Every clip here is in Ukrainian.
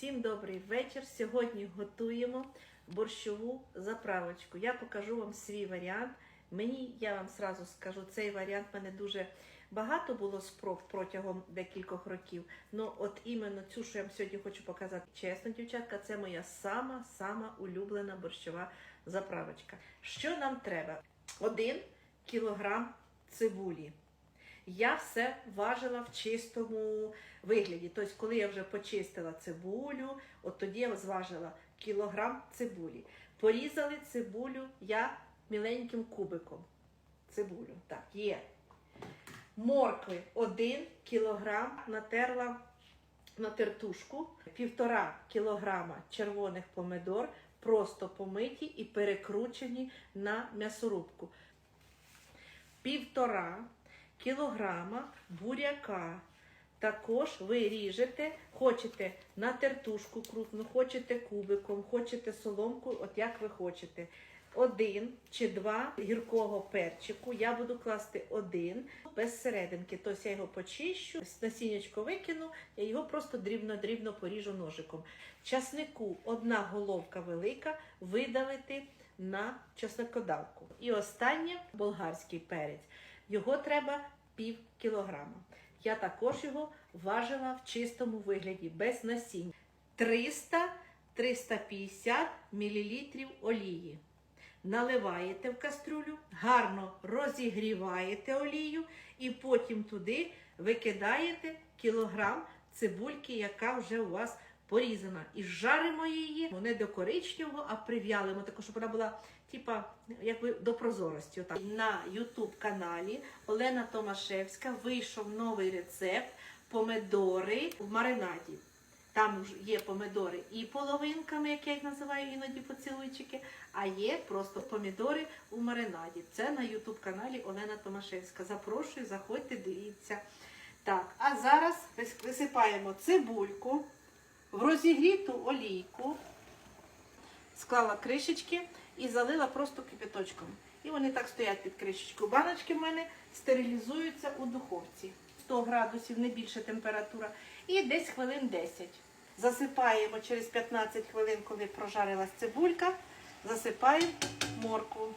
Всім добрий вечір. Сьогодні готуємо борщову заправочку. Я покажу вам свій варіант. Мені, я вам сразу скажу, цей варіант мене дуже багато було спроб протягом декількох років. Ну, от іменно цю, що я вам сьогодні хочу показати, чесно, дівчатка, це моя сама-сама улюблена борщова заправочка. Що нам треба? Один кілограм цибулі. Я все важила в чистому вигляді. Тобто, коли я вже почистила цибулю, от тоді я зважила кілограм цибулі. Порізали цибулю я міленьким кубиком. Цибулю, так, є. Моркви 1 кілограм натерла на тертушку, півтора кілограма червоних помидор, просто помиті і перекручені на м'ясорубку. Півтора кілограма буряка. Також ви ріжете, хочете на тертушку крупну, хочете кубиком, хочете соломку, от як ви хочете. Один чи два гіркого перчику. Я буду класти один без серединки. Тобто я його почищу, насіннячко викину, я його просто дрібно-дрібно поріжу ножиком. Часнику одна головка велика видавити на часникодавку. І останнє болгарський перець. Його треба пів кілограма. Я також його важила в чистому вигляді, без насіння. 300-350 мл олії. Наливаєте в кастрюлю, гарно розігріваєте олію і потім туди викидаєте кілограм цибульки, яка вже у вас порізана. І жаримо її не до коричневого, а прив'ялимо, таку, щоб вона була типа, якби до прозорості. Отак. На YouTube каналі Олена Томашевська вийшов новий рецепт помидори в маринаді. Там є помидори і половинками, як я їх називаю іноді поцілуйчики, а є просто помідори у маринаді. Це на YouTube каналі Олена Томашевська. Запрошую, заходьте, дивіться. Так, а зараз висипаємо цибульку в розігріту олійку, склала кришечки і залила просто кипяточком. І вони так стоять під кришечкою. Баночки в мене стерилізуються у духовці. 100 градусів, не більше температура. І десь хвилин 10. Засипаємо через 15 хвилин, коли прожарилась цибулька, засипаємо моркву.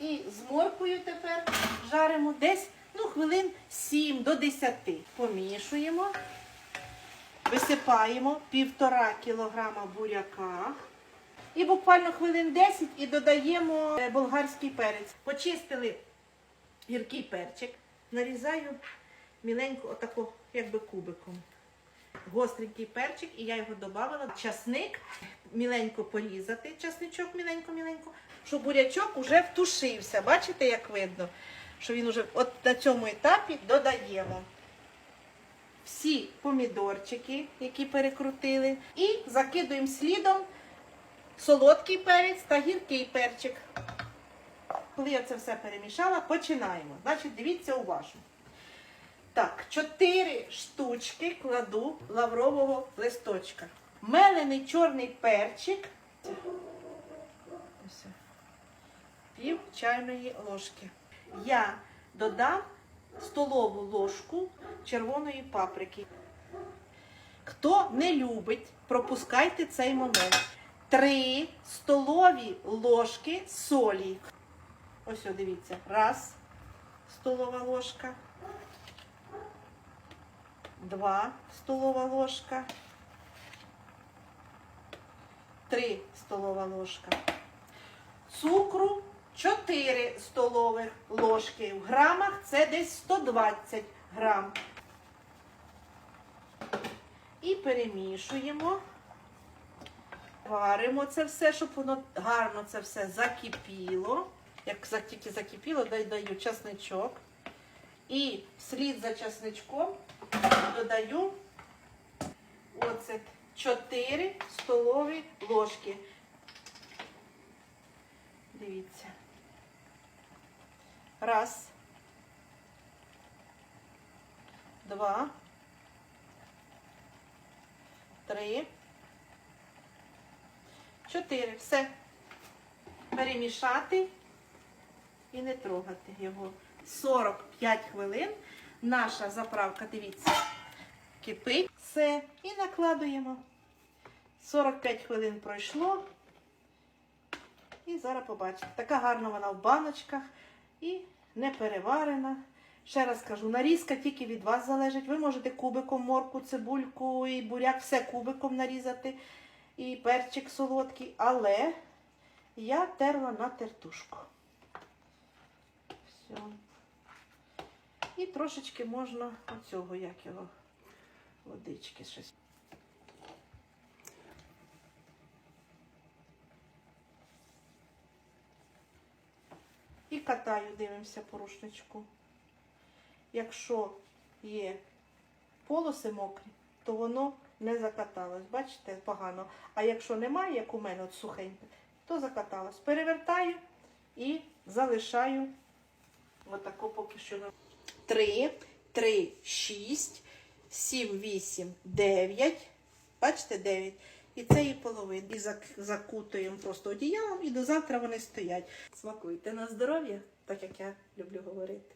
І з морквою тепер жаримо десь ну, хвилин 7 до 10. Помішуємо. Висипаємо півтора кілограма буряка. І буквально хвилин 10 і додаємо е, болгарський перець. Почистили гіркий перчик, нарізаю міленько, отако, якби кубиком. Гостренький перчик, і я його додавала. Часник міленько порізати, часничок міленько-міленько, щоб бурячок уже втушився. Бачите, як видно? Що він уже от на цьому етапі додаємо всі помідорчики, які перекрутили, і закидуємо слідом солодкий перець та гіркий перчик. Коли я це все перемішала, починаємо. Значить, дивіться уважно. Так, 4 штучки кладу лаврового листочка. Мелений чорний перчик. Пів чайної ложки. Я додам столову ложку червоної паприки. Хто не любить, пропускайте цей момент. 3 столові ложки солі. Ось, о, дивіться. Раз столова ложка. Два столова ложка. Три столова ложка. Цукру 4 столових ложки. В грамах це десь 120 грам. І перемішуємо. Варимо це все, щоб воно гарно це все закипіло. Як тільки закипіло, дай- даю часничок. І вслід за часничком додаю оцет 4 столові ложки. Дивіться. Раз. Два. Три. Чотири. Все. Перемішати і не трогати його. 45 хвилин. Наша заправка, дивіться, кипить. Все. І викладуємо. 45 хвилин пройшло. І зараз побачите. Така гарна вона в баночках і не переварена. Ще раз кажу, нарізка тільки від вас залежить. Ви можете кубиком морку, цибульку і буряк, все кубиком нарізати, і перчик солодкий, але я терла на тертушку. Все. І трошечки можна оцього, як його, водички щось. Катаю, дивимося по рушничку. Якщо є полоси мокрі, то воно не закаталось. Бачите, погано. А якщо немає, як у мене, от сухеньке, то закаталось. Перевертаю і залишаю отако поки що. 3, 3, 6, 7, 8, 9. Бачите, 9. І цієї половини. І зак- закутуємо просто одіялом, і до завтра вони стоять. Смакуйте на здоров'я, так як я люблю говорити.